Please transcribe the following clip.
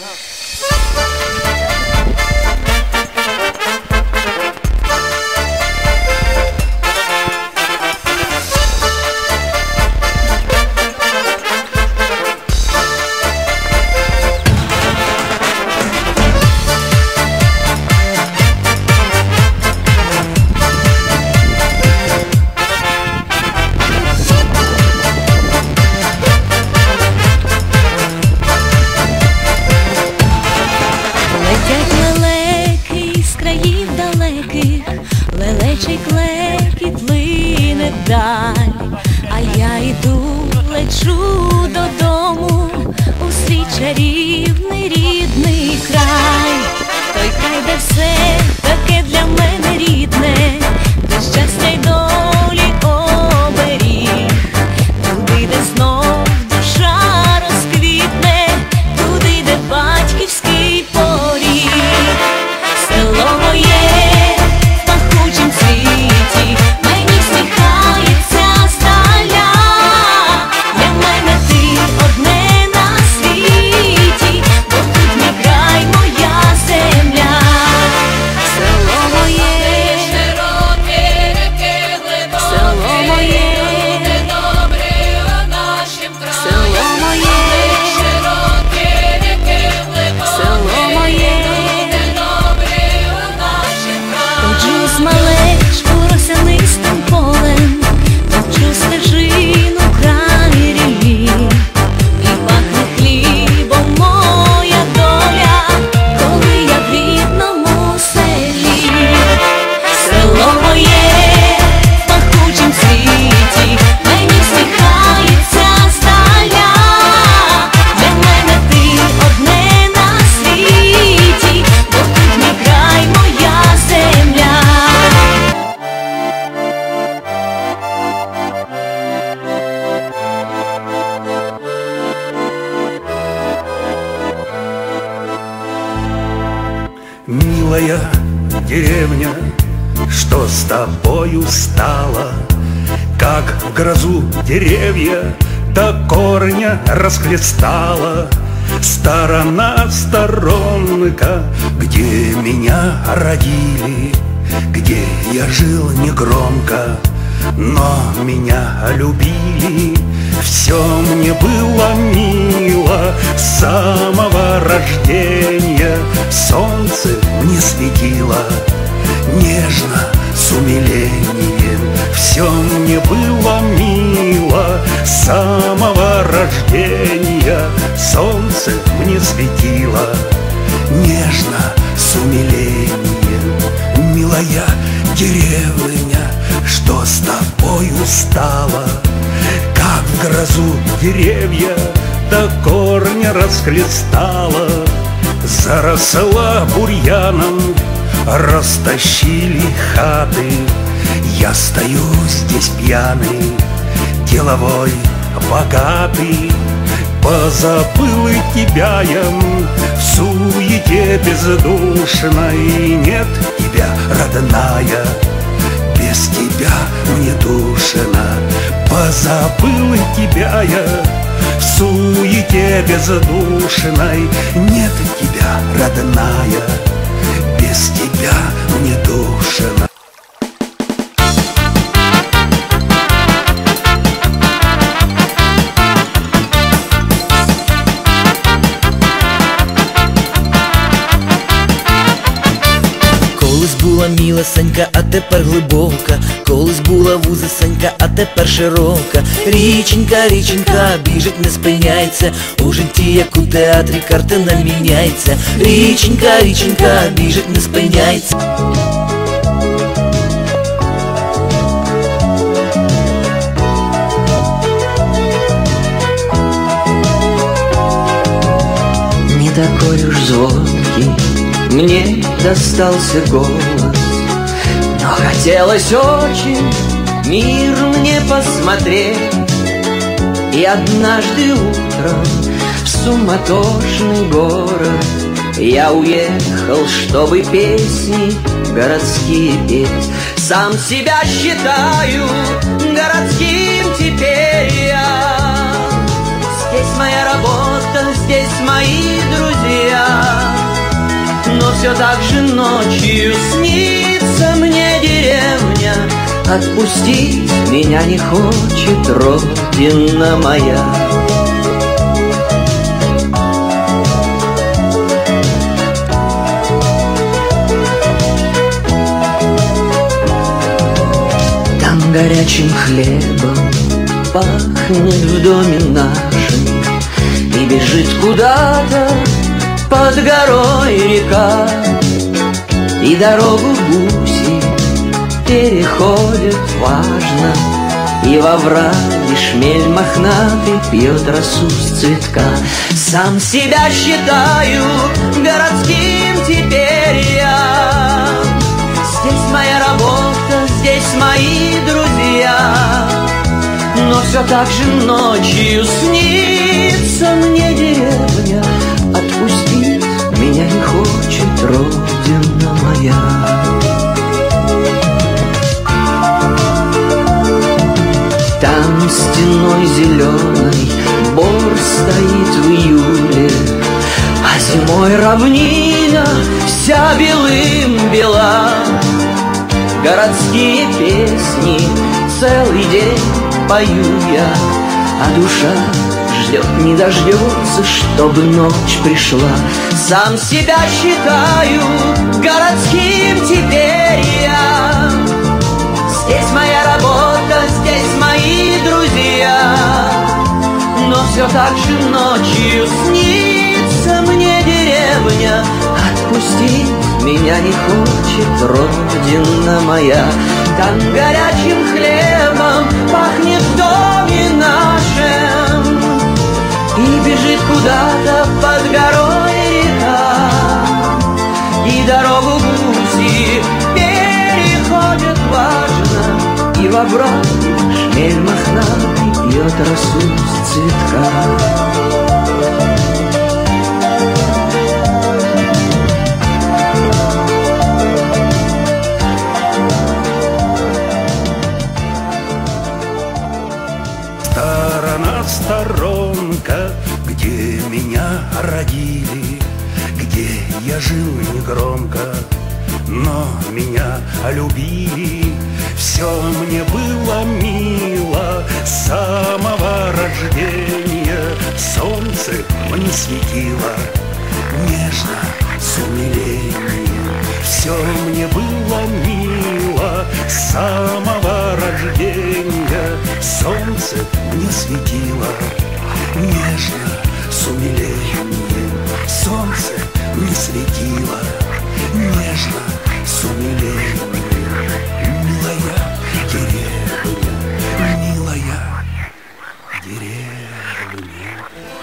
Good. 醉。Деревня, что с тобою стало? Как в грозу деревья до корня расхлестала Сторона сторонка, где меня родили Где я жил негромко, но меня любили Все мне было мило с самого рождения. Солнце мне светило нежно, с умилением. Все мне было мило с самого рождения. Солнце мне светило нежно, с умилением. Милая деревня, что с тобою стало грозу деревья до корня расхлестала Заросла бурьяном, растащили хаты. Я стою здесь пьяный, деловой, богатый Позабыл и тебя я в суете бездушной. Нет тебя, родная, без тебя мне душно Позабыл тебя я в суете бездушной. Нет тебя, родная, без тебя мне душно була мілесенька, а тепер глибока, колись була вузесенька, а тепер широка. Річенька, річенька, біжить, не спиняється. У житті, як у театрі, картина міняється. Річенька, річенька, біжить, не спиняється. Не такой уж звонкий мне достался голос. Но хотелось очень мир мне посмотреть. И однажды утром в суматошный город Я уехал, чтобы песни городские петь. Сам себя считаю городским теперь я. Здесь моя работа, здесь мои друзья все так же ночью снится мне деревня. Отпустить меня не хочет родина моя. Там горячим хлебом пахнет в доме нашем. И бежит куда-то под горой река. И дорогу гуси переходят важно. И во враге шмель мохнатый пьет росу с цветка. Сам себя считаю городским теперь я. Здесь моя работа, здесь мои друзья. Но все так же ночью снится мне деревня хочет родина моя. Там стеной зеленой бор стоит в июле А зимой равнина вся белым бела. Городские песни целый день пою я А душа ждет, не дождется, чтобы ночь пришла. Сам себя считаю городским теперь я. Здесь моя работа, здесь мои друзья. Но все так же ночью снится мне деревня. Отпустить меня не хочет родина моя. Там куда-то под горой река. И дорогу гуси переходят важно И во враге шмель мохнатый пьет росу с цветка Сторона сторонка, где меня родили, Где я жил негромко, но меня любили. Все мне было мило с самого рождения, Солнце мне светило нежно, с умилением. Все мне было мило с самого рождения, Солнце не светило Нежно с умилением. Солнце не светило Нежно с умилением. Милая деревня Милая деревня.